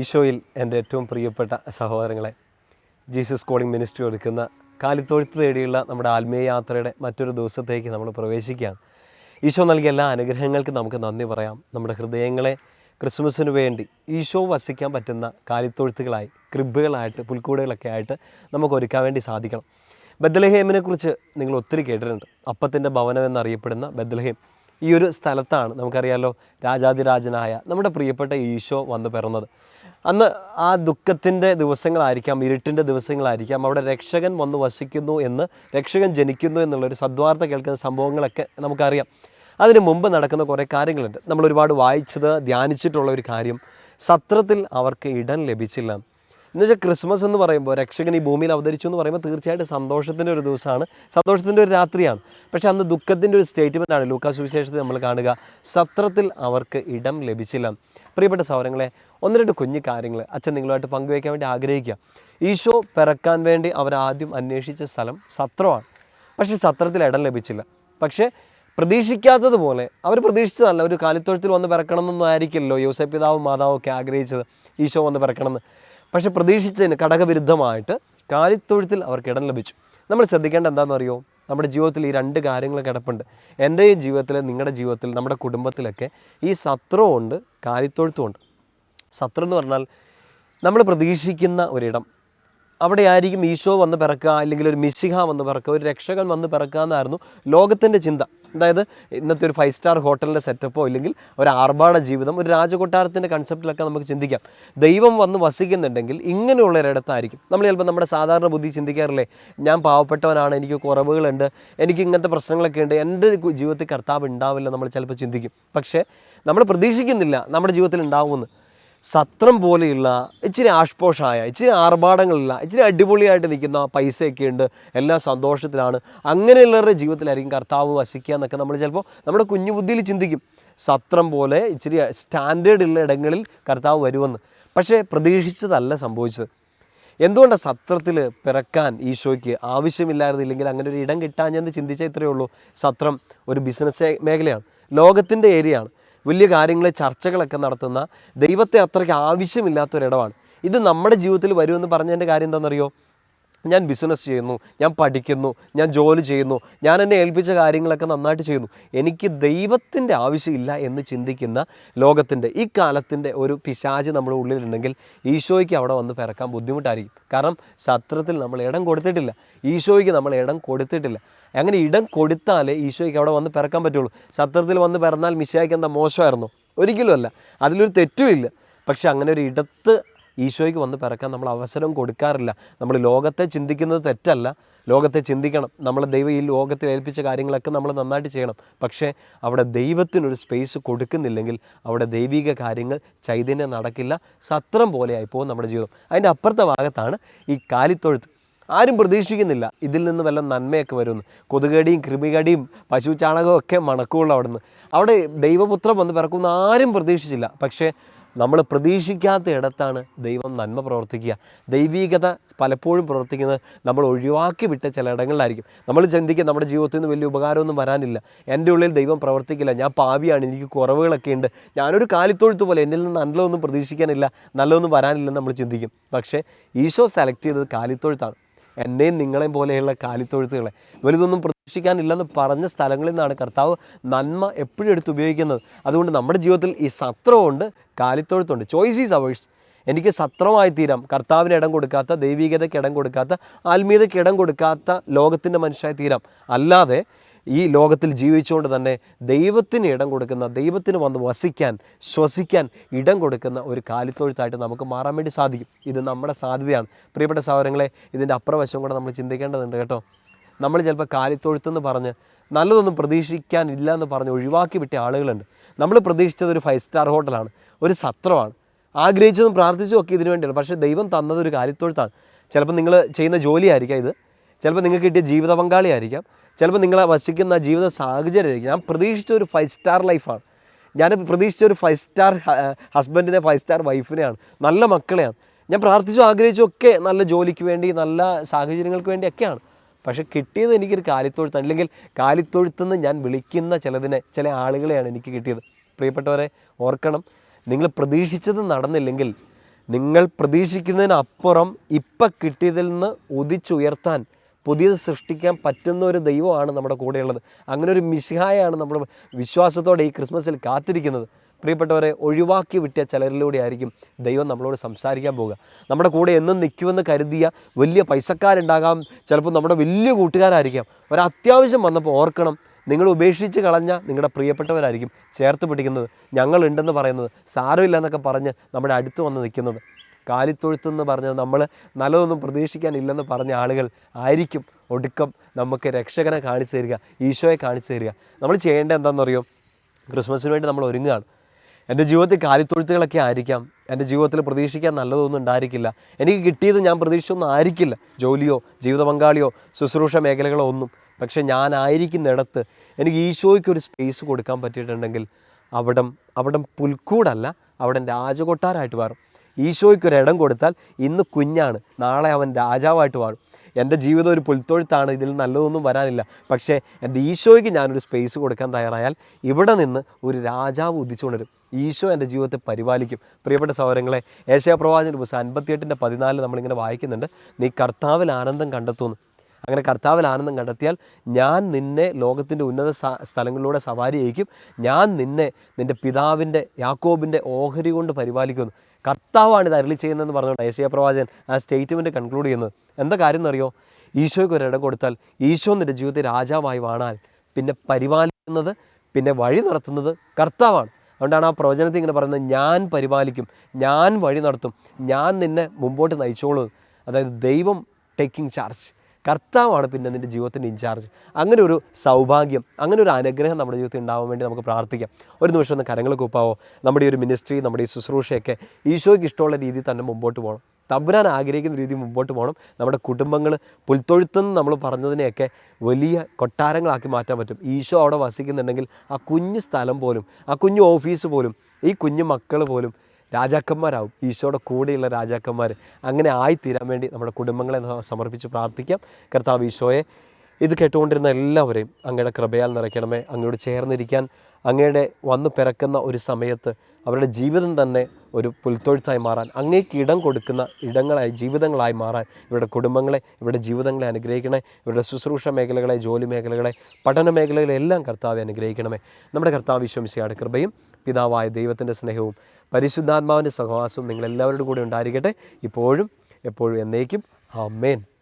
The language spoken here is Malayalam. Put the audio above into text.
ഈശോയിൽ എന്റെ ഏറ്റവും പ്രിയപ്പെട്ട സഹോദരങ്ങളെ ജീസസ് കോളിംഗ് മിനിസ്ട്രി ഒരുക്കുന്ന കാലിത്തൊഴുത്ത് തേടിയുള്ള നമ്മുടെ ആത്മീയ യാത്രയുടെ മറ്റൊരു ദിവസത്തേക്ക് നമ്മൾ പ്രവേശിക്കുകയാണ്. ഈശോ നൽകിയ എല്ലാ അനുഗ്രഹങ്ങൾക്കും നമുക്ക് നന്ദി പറയാം. നമ്മുടെ ഹൃദയങ്ങളെ ക്രിസ്മസിന് വേണ്ടി ഈശോ വസിക്കാൻ പറ്റുന്ന കാലിത്തൊഴുത്തുകളായി ക്രിബുകളായിട്ട് പുൽക്കൂടുകളൊക്കെ ആയിട്ട് നമുക്ക് ഒരുക്കാൻ വേണ്ടി സാധിക്കണം. ബദ്ലഹേമിനെക്കുറിച്ച് നിങ്ങൾ ഒത്തിരി കേട്ടിട്ടുണ്ട്. അപ്പത്തിന്റെ ഭവനം എന്നറിയപ്പെടുന്ന ബദ്ലഹേം ഈ ഒരു സ്ഥലത്താണ് നമുക്കറിയാലോ രാജാതിരാജനായ നമ്മുടെ പ്രിയപ്പെട്ട ഈശോ വന്ന് പിറന്നത്. അന്ന് ആ ദുഃഖത്തിന്റെ ദിവസങ്ങളായിരിക്കാം ഇരുട്ടിന്റെ ദിവസങ്ങളായിരിക്കാം. അവിടെ രക്ഷകൻ വന്ന് വസിക്കുന്നു എന്ന് രക്ഷകൻ ജനിക്കുന്നു എന്നുള്ളൊരു സദ്വാർത്ത കേൾക്കുന്ന സംഭവങ്ങളൊക്കെ നമുക്കറിയാം. അതിന് മുമ്പ് നടക്കുന്ന കുറേ കാര്യങ്ങളുണ്ട്. നമ്മൾ ഒരുപാട് വായിച്ചത് ധ്യാനിച്ചിട്ടുള്ള ഒരു കാര്യം. സത്രത്തിൽ അവർക്ക് ഇടം ലഭിച്ചില്ല. എന്നുവെച്ചാൽ ക്രിസ്മസ് എന്ന് പറയുമ്പോൾ രക്ഷകൻ ഈ ഭൂമിയിൽ അവതരിച്ചു എന്ന് പറയുമ്പോൾ തീർച്ചയായിട്ടും സന്തോഷത്തിന്റെ ഒരു ദിവസമാണ്. സന്തോഷത്തിന്റെ ഒരു രാത്രിയാണ്. പക്ഷേ അന്ന് ദുഃഖത്തിന്റെ ഒരു സ്റ്റേറ്റ്മെന്റ് ലൂക്കാസ് വിശേഷത്തിൽ നമ്മൾ കാണുക. സത്രത്തിൽ അവർക്ക് ഇടം ലഭിച്ചില്ല. പ്രിയപ്പെട്ട സൗരങ്ങളെ ഒന്ന് രണ്ട് കുഞ്ഞു കാര്യങ്ങൾ അച്ഛൻ നിങ്ങളുമായിട്ട് പങ്കുവയ്ക്കാൻ വേണ്ടി ആഗ്രഹിക്കുക. ഈശോ പിറക്കാൻ വേണ്ടി അവരാദ്യം അന്വേഷിച്ച സ്ഥലം സത്രമാണ്. പക്ഷേ സത്രത്തിൽ ഇടം ലഭിച്ചില്ല. പക്ഷേ പ്രതീക്ഷിക്കാത്തതുപോലെ അവർ പ്രതീക്ഷിച്ചതല്ല ഒരു കാലിത്തൊഴുത്തിൽ വന്ന് പിറക്കണമെന്നൊന്നും ആയിരിക്കില്ലല്ലോ. യോസഫ് പിതാവും മാതാവും ഒക്കെ ആഗ്രഹിച്ചത് ഈശോ വന്ന് പിറക്കണമെന്ന്. പക്ഷേ പ്രതീക്ഷിച്ചതിന് ഘടകവിരുദ്ധമായിട്ട് കാലിത്തൊഴുത്തിൽ അവർക്ക് ഇടം ലഭിച്ചു. നമ്മൾ ശ്രദ്ധിക്കേണ്ട എന്താണെന്ന് അറിയോ നമ്മുടെ ജീവിതത്തിൽ ഈ രണ്ട് കാര്യങ്ങൾ കിടപ്പുണ്ട്. എന്റെ ഈ ജീവിതത്തിൽ നിങ്ങളുടെ ജീവിതത്തിൽ നമ്മുടെ കുടുംബത്തിലൊക്കെ ഈ സത്രമുണ്ട് കാലിത്തൊഴുത്തുമുണ്ട്. സത്രം എന്ന് പറഞ്ഞാൽ നമ്മൾ പ്രതീക്ഷിക്കുന്ന ഒരിടം. അവിടെ ആയിരിക്കും ഈശോ വന്ന് പിറക്കുക അല്ലെങ്കിൽ ഒരു മിശിഹ വന്ന് പിറക്കുക ഒരു രക്ഷകൻ വന്ന് പിറക്കുക എന്നായിരുന്നു ലോകത്തിന്റെ ചിന്ത. അതായത് ഇന്നത്തെ ഒരു ഫൈവ് സ്റ്റാർ ഹോട്ടലിന്റെ സെറ്റപ്പോ അല്ലെങ്കിൽ ഒരു ആർഭാട ജീവിതം ഒരു രാജകൊട്ടാരത്തിന്റെ കൺസെപ്റ്റിലൊക്കെ നമുക്ക് ചിന്തിക്കാം. ദൈവം വന്ന് വസിക്കുന്നുണ്ടെങ്കിൽ ഇങ്ങനെയുള്ള ഒരിടത്തായിരിക്കും. നമ്മൾ ചിലപ്പോൾ നമ്മുടെ സാധാരണ ബുദ്ധി ചിന്തിക്കാറില്ലേ ഞാൻ പാവപ്പെട്ടവനാണ് എനിക്ക് കുറവുകളുണ്ട് എനിക്ക് ഇങ്ങനത്തെ പ്രശ്നങ്ങളൊക്കെ ഉണ്ട് എന്റെ ജീവിതത്തിൽ കർത്താവ് ഉണ്ടാവില്ല നമ്മൾ ചിലപ്പോൾ ചിന്തിക്കും. പക്ഷേ നമ്മൾ പ്രതീക്ഷിക്കുന്നില്ല നമ്മുടെ ജീവിതത്തിൽ ഉണ്ടാവുമെന്ന്. സത്രം പോലെയുള്ള ഇച്ചിരി ആഷ്പോഷായ ഇച്ചിരി ആർഭാടങ്ങളില്ല ഇച്ചിരി അടിപൊളിയായിട്ട് നിൽക്കുന്ന പൈസയൊക്കെ ഉണ്ട്. എല്ലാം സന്തോഷത്തിലാണ്. അങ്ങനെയുള്ളവരുടെ ജീവിതത്തിലായിരിക്കും കർത്താവ് വസിക്കുക എന്നൊക്കെ നമ്മൾ ചിലപ്പോൾ നമ്മുടെ കുഞ്ഞു ബുദ്ധിയിൽ ചിന്തിക്കും. സത്രം പോലെ ഇച്ചിരി സ്റ്റാൻഡേർഡ് ഉള്ള ഇടങ്ങളിൽ കർത്താവ് വരുമെന്ന്. പക്ഷേ പ്രതീക്ഷിച്ചതല്ല സംഭവിച്ചത്. എന്തുകൊണ്ടാണ് സത്രത്തിൽ പിറക്കാൻ ഈശോയ്ക്ക് ആവശ്യമില്ലായിരുന്നില്ലെങ്കിൽ അങ്ങനെ ഒരു ഇടം കിട്ടാഞ്ഞെന്ന് ചിന്തിച്ചാൽ ഇത്രയേ ഉള്ളൂ? സത്രം ഒരു ബിസിനസ് മേഖലയാണ്. ലോകത്തിന്റെ ഏരിയയാണ്. വലിയ കാര്യങ്ങളെ ചർച്ചകളൊക്കെ നടത്തുന്ന ദൈവത്തെ അത്രയ്ക്ക് ആവശ്യമില്ലാത്തൊരിടമാണ്. ഇത് നമ്മുടെ ജീവിതത്തിൽ വരുമെന്ന് പറഞ്ഞതിന്റെ കാര്യം എന്താണെന്നറിയോ? ഞാൻ ബിസിനസ് ചെയ്യുന്നു ഞാൻ പഠിക്കുന്നു ഞാൻ ജോലി ചെയ്യുന്നു ഞാൻ എന്നെ ഏൽപ്പിച്ച കാര്യങ്ങളൊക്കെ നന്നായിട്ട് ചെയ്യുന്നു. എനിക്ക് ദൈവത്തിന്റെ ആവശ്യമില്ല എന്ന് ചിന്തിക്കുന്ന ലോകത്തിന്റെ ഈ കാലത്തിന്റെ ഒരു പിശാച് നമ്മുടെ ഉള്ളിലുണ്ടെങ്കിൽ ഈശോയ്ക്ക് അവിടെ വന്ന് പിറക്കാൻ ബുദ്ധിമുട്ടായിരിക്കും. കാരണം ശത്രുത്തിൽ നമ്മൾ ഇടം കൊടുത്തിട്ടില്ല. ഈശോയ്ക്ക് നമ്മൾ ഇടം കൊടുത്തിട്ടില്ല. അങ്ങനെ ഇടം കൊടുത്താലേ ഈശോയ്ക്ക് അവിടെ വന്ന് പിറക്കാൻ പറ്റുള്ളൂ. ശത്രുത്തിൽ വന്ന് പിറന്നാൽ മിശായ്ക്ക് എന്താ മോശമായിരുന്നു? ഒരിക്കലുമല്ല. അതിലൊരു തെറ്റുമില്ല. പക്ഷെ അങ്ങനെ ഒരു ഇടത്ത് ഈശോയ്ക്ക് വന്ന് പിറക്കാൻ നമ്മൾ അവസരം കൊടുക്കാറില്ല. നമ്മൾ ലോകത്തെ ചിന്തിക്കുന്നത് തെറ്റല്ല. ലോകത്തെ ചിന്തിക്കണം. നമ്മൾ ദൈവം ഈ ലോകത്തിൽ ഏൽപ്പിച്ച കാര്യങ്ങളൊക്കെ നമ്മൾ നന്നായിട്ട് ചെയ്യണം. പക്ഷേ അവിടെ ദൈവത്തിനൊരു സ്പേസ് കൊടുക്കുന്നില്ലെങ്കിൽ അവിടെ ദൈവിക കാര്യങ്ങൾ ചൈതന്യം നടക്കില്ല. സത്രം പോലെയായിപ്പോവും നമ്മുടെ ജീവിതം. അതിന്റെ അപ്പുറത്തെ ഭാഗത്താണ് ഈ കാലിത്തൊഴുത്ത്. ആരും പ്രതീക്ഷിക്കുന്നില്ല. ഇതിൽ നിന്ന് വല്ല നന്മയൊക്കെ വരുമെന്ന്. കൊതുകടിയും കൃമികടിയും പശു ചാണകവും ഒക്കെ മണക്കുള്ളൂ അവിടെ നിന്ന് അവിടെ ദൈവപുത്രം വന്ന് പിറക്കുമെന്ന് ആരും പ്രതീക്ഷിച്ചില്ല. പക്ഷേ നമ്മൾ പ്രതീക്ഷിക്കാത്ത ഇടത്താണ് ദൈവം നന്മ പ്രവർത്തിക്കുക. ദൈവീകത പലപ്പോഴും പ്രവർത്തിക്കുന്നത് നമ്മൾ ഒഴിവാക്കി വിട്ട ചില ഇടങ്ങളിലായിരിക്കും. നമ്മൾ ചിന്തിക്കുക നമ്മുടെ ജീവിതത്തിൽ നിന്ന് വലിയ ഉപകാരമൊന്നും വരാനില്ല. എന്റെ ഉള്ളിൽ ദൈവം പ്രവർത്തിക്കില്ല. ഞാൻ പാവിയാണ്. എനിക്ക് കുറവുകളൊക്കെ ഉണ്ട്. ഞാനൊരു കാലിത്തൊഴുത്ത് പോലെ എന്നിൽ നിന്ന് നല്ലതൊന്നും പ്രതീക്ഷിക്കാനില്ല. നല്ലതൊന്നും വരാനില്ലെന്ന് നമ്മൾ ചിന്തിക്കും. പക്ഷേ ഈശോ സെലക്ട് ചെയ്തത് കാലിത്തൊഴുത്താണ്. എന്നെയും നിങ്ങളെയും പോലെയുള്ള കാലിത്തൊഴുത്തുകളെ. വലുതൊന്നും പ്രതീക്ഷിക്കാനില്ലെന്ന് പറഞ്ഞ സ്ഥലങ്ങളിൽ നിന്നാണ് കർത്താവ് നന്മ എപ്പോഴും എടുത്ത് ഉപയോഗിക്കുന്നത്. അതുകൊണ്ട് നമ്മുടെ ജീവിതത്തിൽ ഈ സത്രമുണ്ട് കാലിത്തൊഴുത്തുണ്ട്. ചോയ്സ് ഈസ് അവേഴ്സ് എനിക്ക് സത്രമായി തീരാം. കർത്താവിന് ഇടം കൊടുക്കാത്ത ദൈവികതയ്ക്ക് ഇടം കൊടുക്കാത്ത ആത്മീയതയ്ക്ക് ഇടം കൊടുക്കാത്ത ലോകത്തിന്റെ മനുഷ്യരായി തീരാം. അല്ലാതെ ഈ ലോകത്തിൽ ജീവിച്ചുകൊണ്ട് തന്നെ ദൈവത്തിന് ഇടം കൊടുക്കുന്ന ദൈവത്തിന് വന്ന് വസിക്കാൻ ശ്വസിക്കാൻ ഇടം കൊടുക്കുന്ന ഒരു കാലിത്തൊഴുത്തായിട്ട് നമുക്ക് മാറാൻ വേണ്ടി സാധിക്കും. ഇത് നമ്മുടെ സാധ്യതയാണ്. പ്രിയപ്പെട്ട സഹോദരങ്ങളെ ഇതിന്റെ അപ്രവശം കൂടെ നമ്മൾ ചിന്തിക്കേണ്ടതുണ്ട് കേട്ടോ. നമ്മൾ ചിലപ്പോൾ കാലിത്തൊഴുത്തെന്ന് പറഞ്ഞ് നല്ലതൊന്നും പ്രതീക്ഷിക്കാനില്ല എന്ന് പറഞ്ഞ് ഒഴിവാക്കി വിട്ട ആളുകളുണ്ട്. നമ്മൾ പ്രതീക്ഷിച്ചത് ഒരു ഫൈവ് സ്റ്റാർ ഹോട്ടലാണ് ഒരു സത്രമാണ്. ആഗ്രഹിച്ചതും പ്രാർത്ഥിച്ചതും ഒക്കെ ഇതിനു വേണ്ടിയാണ് പക്ഷേ ദൈവം തന്നത് ഒരു കാലിത്തൊഴുത്താണ്. ചിലപ്പോൾ നിങ്ങൾ ചെയ്യുന്ന ജോലിയായിരിക്കാം ഇത്. ചിലപ്പോൾ നിങ്ങൾക്ക് കിട്ടിയ ജീവിത പങ്കാളിയായിരിക്കാം ചിലപ്പോൾ നിങ്ങളെ വസിക്കുന്ന ജീവിത സാഹചര്യമായിരിക്കും ഞാൻ പ്രതീക്ഷിച്ച ഒരു ഫൈവ് സ്റ്റാർ ലൈഫാണ് ഞാൻ പ്രതീക്ഷിച്ച ഒരു ഫൈവ് സ്റ്റാർ ഹസ്ബൻഡിനെ ഫൈവ് സ്റ്റാർ വൈഫിനെയാണ് നല്ല മക്കളെയാണ്. ഞാൻ പ്രാർത്ഥിച്ചു ആഗ്രഹിച്ചു ഒക്കെ നല്ല ജോലിക്ക് വേണ്ടി നല്ല സാഹചര്യങ്ങൾക്ക് വേണ്ടിയൊക്കെയാണ്. പക്ഷേ കിട്ടിയത് എനിക്കൊരു കാലിത്തൊഴുത്താണ്. അല്ലെങ്കിൽ കാലിത്തൊഴുത്തെന്ന് ഞാൻ വിളിക്കുന്ന ചിലതിനെ ചില ആളുകളെയാണ് എനിക്ക് കിട്ടിയത്. പ്രിയപ്പെട്ടവരെ ഓർക്കണം. നിങ്ങൾ പ്രതീക്ഷിച്ചത് നടന്നില്ലെങ്കിൽ നിങ്ങൾ പ്രതീക്ഷിക്കുന്നതിനപ്പുറം ഇപ്പം കിട്ടിയതിൽ നിന്ന് ഉദിച്ചുയർത്താൻ പുതിയത് സൃഷ്ടിക്കാൻ പറ്റുന്ന ഒരു ദൈവമാണ് നമ്മുടെ കൂടെയുള്ളത്. അങ്ങനെ ഒരു മിശിഹായാണ് നമ്മൾ വിശ്വാസത്തോടെ ഈ ക്രിസ്മസിൽ കാത്തിരിക്കുന്നത്. പ്രിയപ്പെട്ടവരെ ഒഴിവാക്കി വിട്ടിയ ചിലരിലൂടെ ആയിരിക്കും ദൈവം നമ്മളോട് സംസാരിക്കാൻ പോവുക. നമ്മുടെ കൂടെ എന്നും നിൽക്കുമെന്ന് കരുതിയ വലിയ പൈസക്കാരുണ്ടാകാം. ചിലപ്പോൾ നമ്മുടെ വലിയ കൂട്ടുകാരായിരിക്കാം. ഒരത്യാവശ്യം വന്നപ്പോൾ ഓർക്കണം നിങ്ങൾ ഉപേക്ഷിച്ച് കളഞ്ഞ നിങ്ങളുടെ പ്രിയപ്പെട്ടവരായിരിക്കും ചേർത്ത് പിടിക്കുന്നത്. ഞങ്ങളുണ്ടെന്ന് പറയുന്നത് സാരമില്ല എന്നൊക്കെ പറഞ്ഞ് നമ്മുടെ അടുത്ത് വന്ന് നിൽക്കുന്നത്. കാലിത്തൊഴുത്തെന്ന് പറഞ്ഞത് നമ്മൾ നല്ലതൊന്നും പ്രതീക്ഷിക്കാനില്ലെന്ന് പറഞ്ഞ ആളുകൾ ആയിരിക്കും. ഒടുക്കം നമുക്ക് രക്ഷകനെ കാണിച്ചു തരിക ഈശോയെ കാണിച്ചു തരിക. നമ്മൾ ചെയ്യേണ്ടത് എന്താണെന്നറിയോ? ക്രിസ്മസിന് വേണ്ടി നമ്മൾ ഒരുങ്ങുകയാണ്. എന്റെ ജീവിതത്തിൽ കാലിത്തൊഴുത്തുകളൊക്കെ ആയിരിക്കാം. എന്റെ ജീവിതത്തിൽ പ്രതീക്ഷിക്കാൻ നല്ലതൊന്നും ഉണ്ടായിരിക്കില്ല. എനിക്ക് കിട്ടിയത് ഞാൻ പ്രതീക്ഷിച്ചൊന്നും ആയിരിക്കില്ല. ജോലിയോ ജീവിത പങ്കാളിയോ ശുശ്രൂഷ മേഖലകളോ ഒന്നും. പക്ഷേ ഞാനായിരിക്കുന്നിടത്ത് എനിക്ക് ഈശോയ്ക്ക് ഒരു സ്പേസ് കൊടുക്കാൻ പറ്റിയിട്ടുണ്ടെങ്കിൽ അവിടം അവിടം പുൽക്കൂടല്ല അവിടെ രാജകൊട്ടാരമായിട്ട് മാറും. ഈശോയ്ക്ക് ഒരു ഇടം കൊടുത്താൽ ഇന്ന് കുഞ്ഞാണ്. നാളെ അവൻ രാജാവായിട്ട് വാഴും. എന്റെ ജീവിതം ഒരു പുൽത്തൊഴുത്താണ്. ഇതിൽ നല്ലതൊന്നും വരാനില്ല. പക്ഷേ എന്റെ ഈശോയ്ക്ക് ഞാനൊരു സ്പേസ് കൊടുക്കാൻ തയ്യാറായാൽ ഇവിടെ നിന്ന് ഒരു രാജാവ് ഉദിച്ചുകൊണ്ടിരും ഈശോ എന്റെ ജീവിതത്തെ പരിപാലിക്കും. പ്രിയപ്പെട്ട സഹോദരങ്ങളെ ഏഷ്യ പ്രവാചന പുസ്തകം അൻപത്തിയെട്ടിന്റെ പതിനാല് നമ്മളിങ്ങനെ വായിക്കുന്നുണ്ട്. നീ കർത്താവിൽ ആനന്ദം കണ്ടെത്തുന്നു. അങ്ങനെ കർത്താവിൽ ആനന്ദം കണ്ടെത്തിയാൽ ഞാൻ നിന്നെ ലോകത്തിന്റെ ഉന്നത സ്ഥലങ്ങളിലൂടെ സവാരി ഞാൻ നിന്നെ നിന്റെ പിതാവിന്റെ യാക്കോബിന്റെ ഓഹരി കൊണ്ട് പരിപാലിക്കുന്നു. കർത്താവാണ് ഇത് അരളി ചെയ്യുന്നതെന്ന് പറഞ്ഞുകൊണ്ട് ഏഷ്യ പ്രവാചകൻ ആ സ്റ്റേറ്റ്മെന്റ് കൺക്ലൂഡ് ചെയ്യുന്നത്. എന്താ കാര്യം എന്നറിയോ? ഈശോയ്ക്ക് ഒരു ഇടം കൊടുത്താൽ ഈശോ നിന്റെ ജീവിതത്തിൽ രാജാവായി വാണാൽ. പിന്നെ പരിപാലിക്കുന്നത് പിന്നെ വഴി നടത്തുന്നത് കർത്താവാണ്. അതുകൊണ്ടാണ് ആ പ്രവചനത്തിൽ ഇങ്ങനെ പറയുന്നത് ഞാൻ പരിപാലിക്കും ഞാൻ വഴി നടത്തും ഞാൻ നിന്നെ മുമ്പോട്ട് നയിച്ചോളൂ. അതായത് ദൈവം ടേക്കിംഗ് ചാർജ് കർത്താവാണ് പിന്നെ നിന്റെ ജീവിതത്തിന്റെ ഇൻചാർജ് അങ്ങനെ ഒരു സൗഭാഗ്യം അങ്ങനെ ഒരു അനുഗ്രഹം നമ്മുടെ ജീവിതത്തിൽ ഉണ്ടാവാൻ വേണ്ടി നമുക്ക് പ്രാർത്ഥിക്കാം. ഒരു നിമിഷം ഒന്ന് കരങ്ങൾ കൂപ്പാവോ? നമ്മുടെ ഈ ഒരു മിനിസ്ട്രി നമ്മുടെ ഈ ശുശ്രൂഷയൊക്കെ ഈശോയ്ക്ക് ഇഷ്ടമുള്ള രീതിയിൽ തന്നെ മുമ്പോട്ട് പോകണം. തമ്പുരാൻ ആഗ്രഹിക്കുന്ന രീതി മുമ്പോട്ട് പോകണം. നമ്മുടെ കുടുംബങ്ങൾ പുൽത്തൊഴുത്തെന്ന് നമ്മൾ പറഞ്ഞതിനെയൊക്കെ വലിയ കൊട്ടാരങ്ങളാക്കി മാറ്റാൻ പറ്റും. ഈശോ അവിടെ വസിക്കുന്നുണ്ടെങ്കിൽ ആ കുഞ്ഞു സ്ഥലം പോലും ആ കുഞ്ഞു ഓഫീസ് പോലും ഈ കുഞ്ഞു മക്കൾ പോലും രാജാക്കന്മാരാവും. ഈശോയുടെ കൂടെയുള്ള രാജാക്കന്മാർ അങ്ങനെ ആയിത്തീരാൻ വേണ്ടി നമ്മുടെ കുടുംബങ്ങളെ സമർപ്പിച്ച് പ്രാർത്ഥിക്കാം. കർത്താവ് ഈശോയെ ഇത് കേട്ടുകൊണ്ടിരുന്ന എല്ലാവരെയും അങ്ങയുടെ കൃപയാൽ നിറയ്ക്കണമേ. അങ്ങയോട് ചേർന്നിരിക്കാൻ അങ്ങയുടെ വന്നു പിറക്കുന്ന ഒരു സമയത്ത് അവരുടെ ജീവിതം തന്നെ ഒരു പുൽത്തൊഴുത്തായി മാറാൻ അങ്ങേക്ക് ഇടം കൊടുക്കുന്ന ഇടങ്ങളായി ജീവിതങ്ങളായി മാറാൻ ഇവരുടെ കുടുംബങ്ങളെ ഇവരുടെ ജീവിതങ്ങളെ അനുഗ്രഹിക്കണേ ഇവരുടെ ശുശ്രൂഷ മേഖലകളെ ജോലി മേഖലകളെ പഠന മേഖലകളെ എല്ലാം കർത്താവെ അനുഗ്രഹിക്കണമേ. നമ്മുടെ കർത്താവ് വിശ്വമിശയുടെ കൃപയും പിതാവായ ദൈവത്തിന്റെ സ്നേഹവും പരിശുദ്ധാത്മാവിന്റെ സഹവാസവും നിങ്ങളെല്ലാവരുടെ കൂടെ ഉണ്ടായിരിക്കട്ടെ. ഇപ്പോഴും എപ്പോഴും എന്നേക്കും. ആമേൻ.